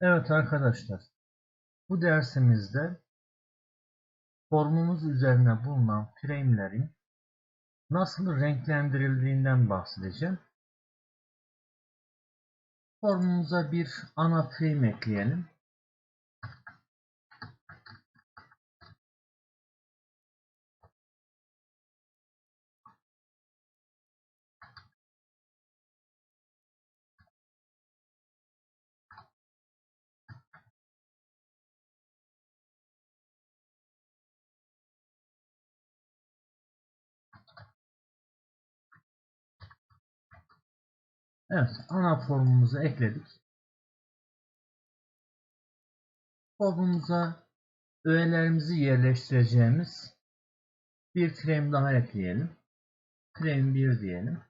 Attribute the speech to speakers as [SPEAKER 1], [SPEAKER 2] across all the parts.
[SPEAKER 1] Evet arkadaşlar, bu dersimizde formumuz üzerine bulunan frame'lerin nasıl renklendirildiğinden bahsedeceğim. Formumuza bir ana frame ekleyelim. Evet, ana formumuzu ekledik. Formumuza öğelerimizi yerleştireceğimiz bir frame daha ekleyelim. Frame 1 diyelim.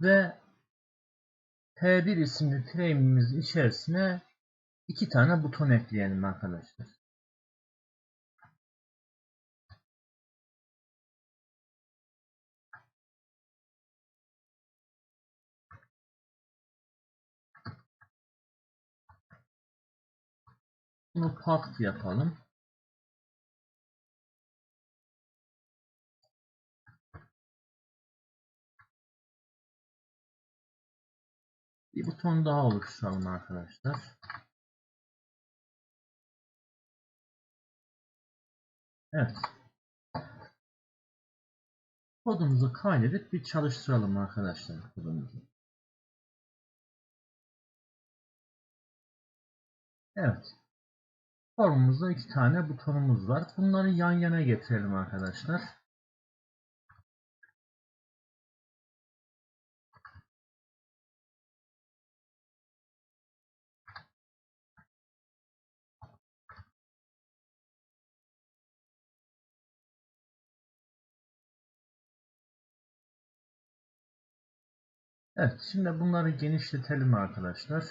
[SPEAKER 1] Ve T1 isimli frame'imiz içerisine iki tane buton ekleyelim arkadaşlar. Bunu path yapalım. Bir buton daha oluşturalım arkadaşlar. Evet. Kodumuzu kaydedip bir çalıştıralım arkadaşlar kodumuzu. Evet. Formumuzda iki tane butonumuz var. Bunları yan yana getirelim arkadaşlar. Evet, şimdi bunları genişletelim arkadaşlar.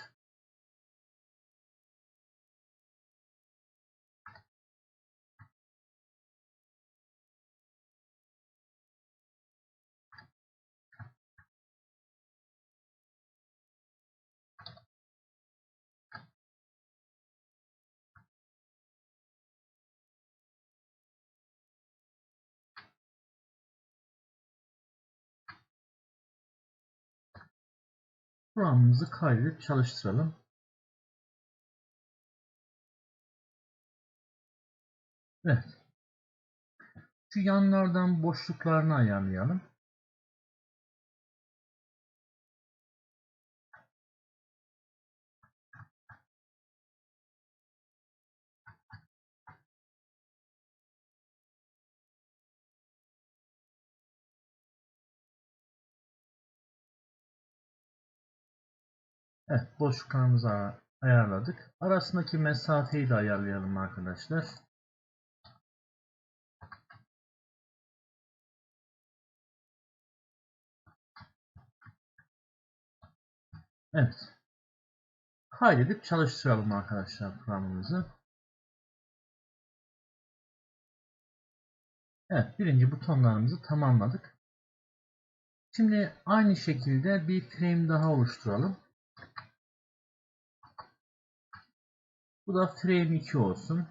[SPEAKER 1] Programımızı kaydedip çalıştıralım. Evet. Şu yanlardan boşluklarını ayarlayalım. Evet, boşluklarımızı ayarladık. Arasındaki mesafeyi de ayarlayalım arkadaşlar. Evet. Kaydedip çalıştıralım arkadaşlar programımızı. Evet, birinci butonlarımızı tamamladık. Şimdi aynı şekilde bir frame daha oluşturalım. Bu da frame 2 olsun.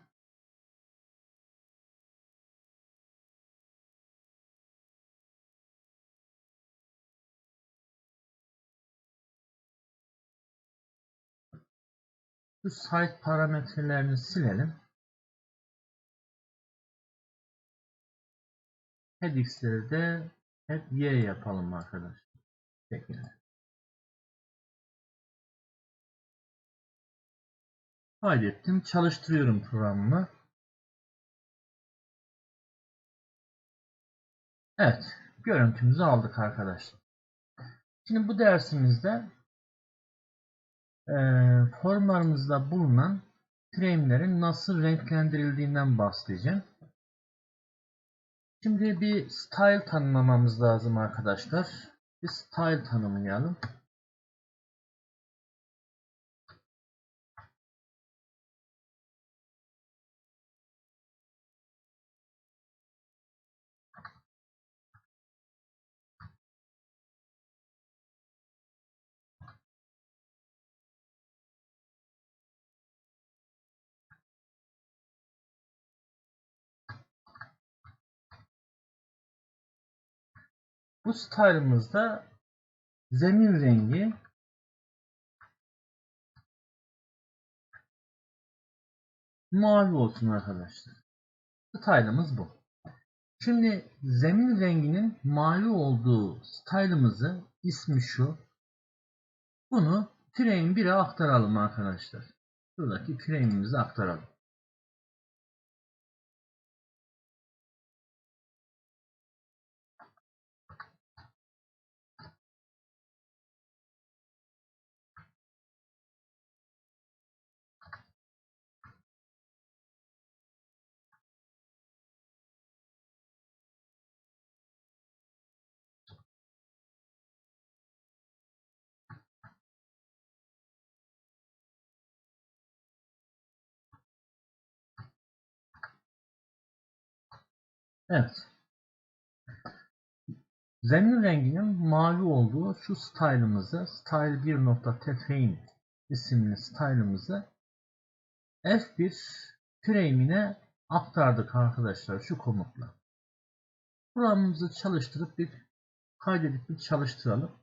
[SPEAKER 1] Şu site parametrelerini silelim. Headx'leri de hep Y yapalım arkadaşlar. Şekilde. Kaydettim. Çalıştırıyorum programımı. Evet. Görüntümüzü aldık arkadaşlar. Şimdi bu dersimizde e, formlarımızda bulunan frame'lerin nasıl renklendirildiğinden bahsedeceğim. Şimdi bir style tanımlamamız lazım arkadaşlar. Bir style tanımlayalım. Bu style'ımızda zemin rengi mavi olsun arkadaşlar. Style'ımız bu. Şimdi zemin renginin mavi olduğu style'ımızı ismi şu. Bunu frame 1'e aktaralım arkadaşlar. Şuradaki frame'imizi aktaralım. Evet. Zemin renginin mavi olduğu şu style'ımızı style 1.tframe isimli style'ımızı F1 frame'ine aktardık arkadaşlar şu komutla. Programımızı çalıştırıp bir kaydedip bir çalıştıralım.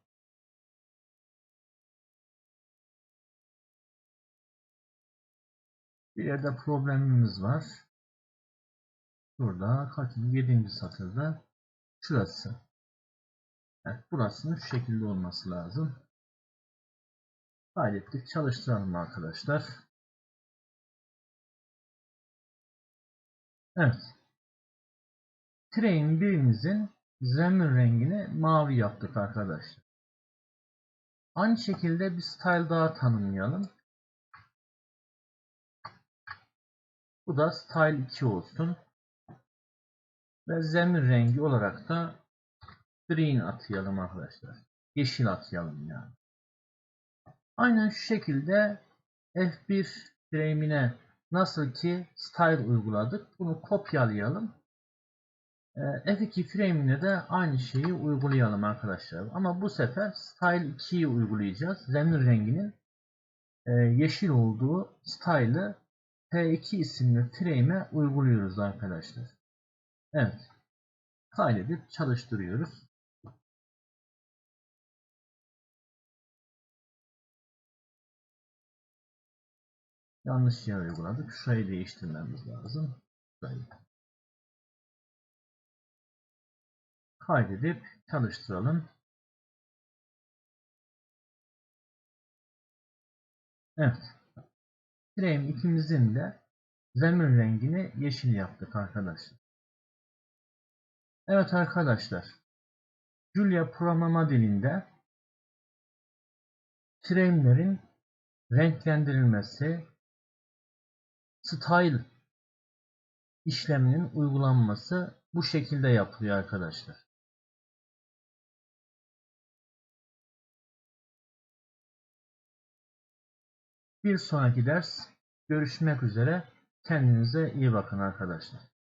[SPEAKER 1] Bir yerde problemimiz var. Burada kaçıncı? 7. satırda şurası. Evet, burasının şu şekilde olması lazım. Kaydettik. Çalıştıralım arkadaşlar. Evet. Train birimizin zemin rengini mavi yaptık arkadaşlar. Aynı şekilde bir style daha tanımlayalım. Bu da style 2 olsun. Ve zemin rengi olarak da green atayalım arkadaşlar. Yeşil atayalım yani. Aynen şu şekilde F1 frame'ine nasıl ki style uyguladık. Bunu kopyalayalım. Ee, F2 frame'ine de aynı şeyi uygulayalım arkadaşlar. Ama bu sefer style 2'yi uygulayacağız. Zemin renginin e, yeşil olduğu style'ı P2 isimli frame'e uyguluyoruz arkadaşlar. Evet. Kaydedip çalıştırıyoruz. Yanlış yer uyguladık. Şurayı değiştirmemiz lazım. Şurayı. Kaydedip çalıştıralım. Evet. Frame ikimizin de zemin rengini yeşil yaptık arkadaşlar. Evet arkadaşlar. Julia programlama dilinde frame'lerin renklendirilmesi, style işleminin uygulanması bu şekilde yapılıyor arkadaşlar. Bir sonraki ders görüşmek üzere. Kendinize iyi bakın arkadaşlar.